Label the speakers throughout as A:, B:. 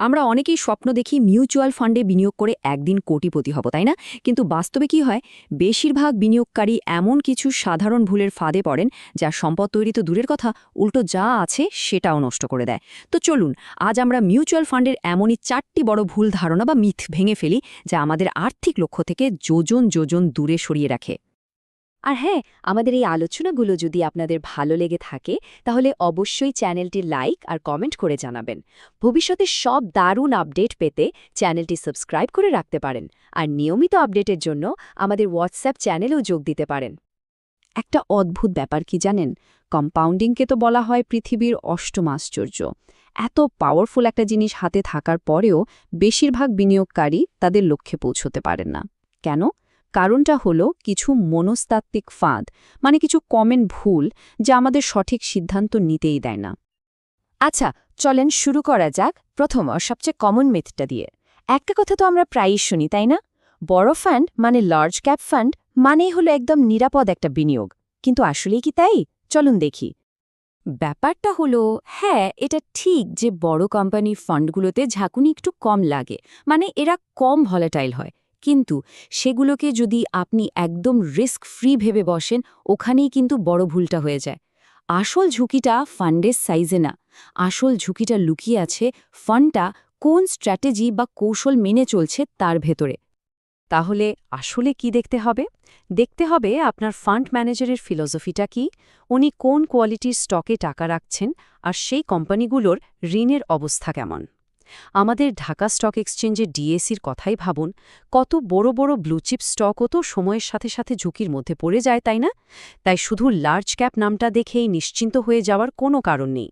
A: আমরা অনেকেই স্বপ্ন দেখি মিউচুয়াল ফান্ডে বিনিয়োগ করে একদিন কোটিপতি হব, তাই না? কিন্তু বাস্তবে কি হয়? বেশিরভাগ বিনিয়োগকারী এমন কিছু সাধারণ ভুলের ফাঁদে পড়েন, যা সম্পদ তৈরি তো দূরের কথা, উল্টো যা আছে সেটাও নষ্ট করে দেয়। তো চলুন, আজ আমরা মিউচুয়াল ফান্ডের এমনই চারটি বড় ভুল ধারণা বা মিথ ভেঙে ফেলি, যা আমাদের আর্থিক লক্ষ্য থেকে যোজন যোজন দূরে সরিয়ে রাখে।
B: আর হ্যাঁ আমাদের এই আলোচনাগুলো যদি আপনাদের ভালো লেগে থাকে, তাহলে অবশ্যই চ্যানেলটি লাইক আর কমেন্ট করে জানাবেন। ভবিষ্যতে সব দারুণ আপডেট পেতে চ্যানেলটি সাবস্ক্রাইব করে রাখতে পারেন। আর নিয়মিত আপডেটের জন্য আমাদের হোয়াটসঅ্যাপ চ্যানেলেও যোগ দিতে পারেন।
A: একটা অদ্ভুত ব্যাপার কি জানেন? কম্পাউন্ডিংকে তো বলা হয় পৃথিবীর অষ্টম আশ্চর্য। এত পাওয়ারফুল একটা জিনিস হাতে থাকার পরেও বেশিরভাগ বিনিয়োগকারী তাদের লক্ষ্যে পৌঁছতে পারেন না। কেন? কারণটা হলো কিছু মনস্তাত্ত্বিক ফাঁদ মানে কিছু কমেন ভুল যা আমাদের সঠিক সিদ্ধান্ত নিতেই দেয় না।
B: আচ্ছা চলেন শুরু করা যাক প্রথম সবচেয়ে কমন মেথডটা দিয়ে। একটা কথা তো আমরা প্রায়ই শুনি, তাই না? বড় ফান্ড মানে লার্জ ক্যাপ ফান্ড মানেই হলো একদম নিরাপদ একটা বিনিয়োগ। কিন্তু আসলেই কি তাই? চলুন দেখি। ব্যাপারটা হলো হ্যাঁ এটা ঠিক যে বড় কোম্পানির ফান্ডগুলোতে ঝাঁকুনি একটু কম লাগে মানে এরা কম ভলাটাইল হয়। কিন্তু সেগুলোকে যদি আপনি একদম রিস্ক ফ্রি ভেবে বসেন, ওখানেই কিন্তু বড় ভুলটা হয়ে যায়। আসল ঝুঁকিটা ফান্ডের সাইজে না। আসল ঝুঁকিটা লুকিয়ে আছে ফান্ডটা কোন স্ট্র্যাটেজি বা কৌশল মেনে চলছে তার ভেতরে। তাহলে আসলে কি দেখতে হবে? দেখতে হবে আপনার ফান্ড ম্যানেজারের ফিলসফিটা কি, উনি কোন কোয়ালিটির স্টকে টাকা রাখছেন আর সেই কোম্পানিগুলোর ঋণের অবস্থা কেমন। আমাদের ঢাকা স্টক এক্সচেঞ্জের ডিএসির কথাই ভাবুন, কত বড় বড় ব্লুচিপ স্টকও তো সময়ের সাথে সাথে ঝুঁকির মধ্যে পড়ে যায়, তাই না? তাই শুধু লার্জ ক্যাপ নামটা দেখেই নিশ্চিন্ত হয়ে যাওয়ার কোনো কারণ নেই।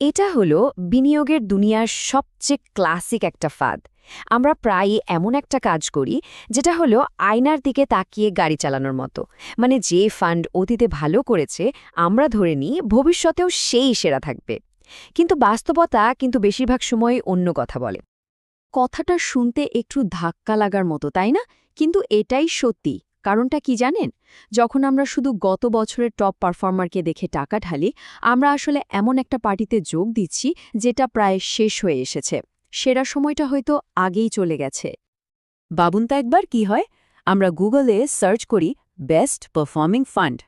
B: এটা হলো বিনিয়োগের দুনিয়ার সবচেয়ে ক্লাসিক একটা ফাঁদ। আমরা প্রায়ই এমন একটা কাজ করি, যেটা হলো আয়নার দিকে তাকিয়ে গাড়ি চালানোর মতো। মানে যে ফান্ড অতীতে ভালো করেছে, আমরা ধরে নিই ভবিষ্যতেও সেই সেরা থাকবে। কিন্তু বাস্তবতা কিন্তু বেশিরভাগ সময় অন্য কথা বলে। কথাটা শুনতে একটু ধাক্কা লাগার মতো, তাই না? কিন্তু এটাই সত্যি। কারণটা কি জানেন? যখন আমরা শুধু গত বছরের টপ পারফর্মারকে দেখে টাকা ঢালি, আমরা আসলে এমন একটা পার্টিতে যোগ দিচ্ছি যেটা প্রায় শেষ হয়ে এসেছে। সেরা সময়টা হয়তো আগেই চলে গেছে। বাবুন তা একবার কি হয়। আমরা গুগলে সার্চ করি, বেস্ট পারফর্মিং ফান্ড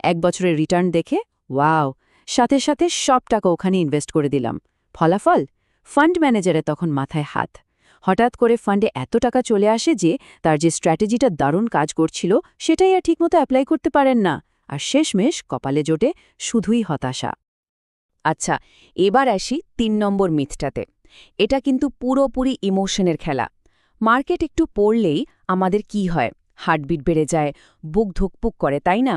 B: এক বছরের রিটার্ন দেখে, ওয়াও সাথে সাথে সব টাকা ওখানে ইনভেস্ট করে দিলাম। ফলাফল? ফান্ড ম্যানেজারে তখন মাথায় হাত। হঠাৎ করে ফান্ডে এত টাকা চলে আসে যে, তার যে স্ট্র্যাটেজিটা দারুণ কাজ করছিল, সেটাই আর ঠিকমতো অ্যাপ্লাই করতে পারেন না। আর শেষমেশ কপালে জোটে শুধুই হতাশা। আচ্ছা এবার আসি তিন নম্বর মিথটাতে। এটা কিন্তু পুরোপুরি ইমোশনের খেলা। মার্কেট একটু পড়লেই আমাদের কি হয়? হার্টবিট বেড়ে যায়, বুক ধুকপুক করে, তাই না?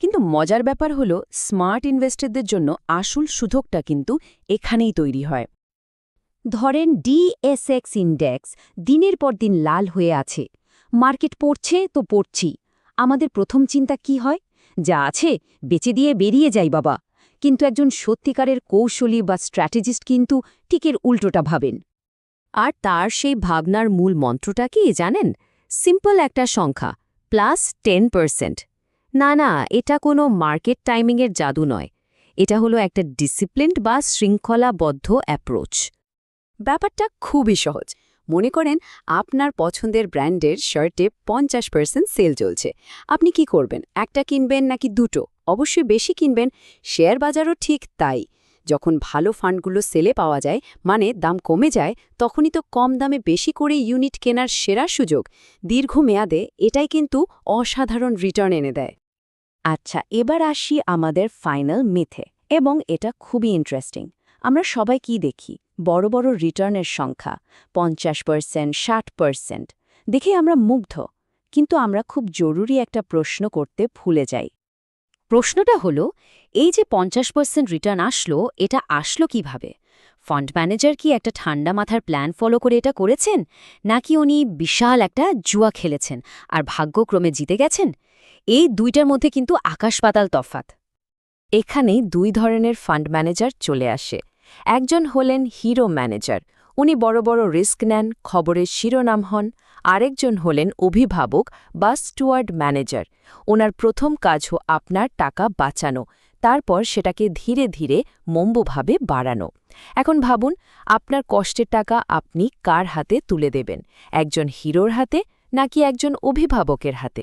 B: কিন্তু মজার ব্যাপার হলো, স্মার্ট ইনভেস্টরদের জন্য আসল সুযোগটা কিন্তু এখানেই তৈরি হয়। ধরেন ডিএসএক্স ইন্ডেক্স দিনের পর দিন লাল হয়ে আছে। মার্কেট পড়ছে তো পড়ছি। আমাদের প্রথম চিন্তা কি হয়? যা আছে বেচে দিয়ে বেরিয়ে যাই বাবা। কিন্তু একজন সত্যিকারের কৌশলী বা স্ট্র্যাটেজিস্ট কিন্তু টিকের উল্টোটা ভাবেন। আর তার সেই ভাবনার মূল মন্ত্রটা কি জানেন? সিম্পল একটা সংখ্যা প্লাস টেন পার্সেন্ট না না, এটা কোনো মার্কেট টাইমিংয়ের জাদু নয়। এটা হলো একটা ডিসিপ্লিনড বা শৃঙ্খলাবদ্ধ অ্যাপ্রোচ ব্যাপারটা খুবই সহজ। মনে করেন, আপনার পছন্দের ব্র্যান্ডের শার্টে পঞ্চাশ পার্সেন্ট সেল চলছে। আপনি কি করবেন? একটা কিনবেন নাকি দুটো? অবশ্যই বেশি কিনবেন। শেয়ার বাজারও ঠিক তাই। যখন ভালো ফান্ডগুলো সেলে পাওয়া যায় মানে দাম কমে যায়, তখনই তো কম দামে বেশি করে ইউনিট কেনার সেরা সুযোগ। দীর্ঘমেয়াদে এটাই কিন্তু অসাধারণ রিটার্ন এনে দেয়। আচ্ছা এবার আসি আমাদের ফাইনাল মিথে, এবং এটা খুবই ইন্টারেস্টিং। আমরা সবাই কি দেখি? বড় বড় রিটার্নের সংখ্যা, পঞ্চাশ পার্সেন্ট, ষাট পার্সেন্ট। দেখে আমরা মুগ্ধ, কিন্তু আমরা খুব জরুরি একটা প্রশ্ন করতে ভুলে যাই। প্রশ্নটা হলো, এই যে পঞ্চাশ পার্সেন্ট রিটার্ন আসলো, এটা আসলো কীভাবে? ফান্ড ম্যানেজার কি একটা ঠান্ডা মাথার প্ল্যান ফলো করে এটা করেছেন? নাকি উনি বিশাল একটা জুয়া খেলেছেন আর ভাগ্যক্রমে জিতে গেছেন? এই দুইটার মধ্যে কিন্তু আকাশ পাতাল তফাত এখানেই দুই ধরনের ফান্ড ম্যানেজার চলে আসে। একজন হলেন হিরো ম্যানেজার উনি বড় বড় রিস্ক নেন, খবরের শিরোনাম হন, আরেকজন হলেন অভিভাবক বা স্টুয়ার্ড ম্যানেজার। ওনার প্রথম কাজ হো আপনার টাকা বাঁচানো, তারপর সেটাকে ধীরে ধীরে মম্বভাবে বাড়ানো। এখন ভাবুন, আপনার কষ্টের টাকা আপনি কার হাতে তুলে দেবেন, একজন হিরোর হাতে নাকি একজন অভিভাবকের হাতে?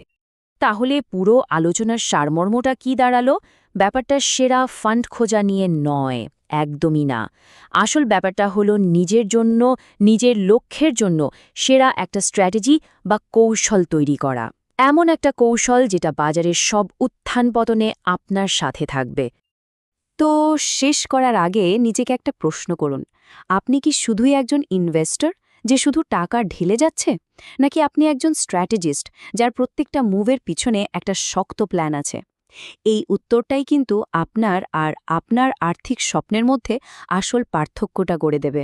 B: তাহলে পুরো আলোচনার সারমর্মটা কি দাঁড়াল? ব্যাপারটা সেরা ফান্ড খোঁজা নিয়ে নয়। একদমই না। আসল ব্যাপারটা হলো নিজের জন্য, নিজের লক্ষ্যের জন্য সেরা একটা স্ট্র্যাটেজি বা কৌশল তৈরি করা। এমন একটা কৌশল যেটা বাজারের সব উত্থান পতনে আপনার সাথে থাকবে। তো শেষ করার আগে নিজেকে একটা প্রশ্ন করুন। আপনি কি শুধুই একজন ইনভেস্টর যে শুধু টাকা ঢেলে যাচ্ছে? নাকি আপনি একজন স্ট্র্যাটেজিস্ট যার প্রত্যেকটা মুভের পিছনে একটা শক্ত প্ল্যান আছে? এই উত্তরটাই কিন্তু আপনার আর আপনার আর্থিক স্বপ্নের মধ্যে আসল পার্থক্যটা গড়ে দেবে।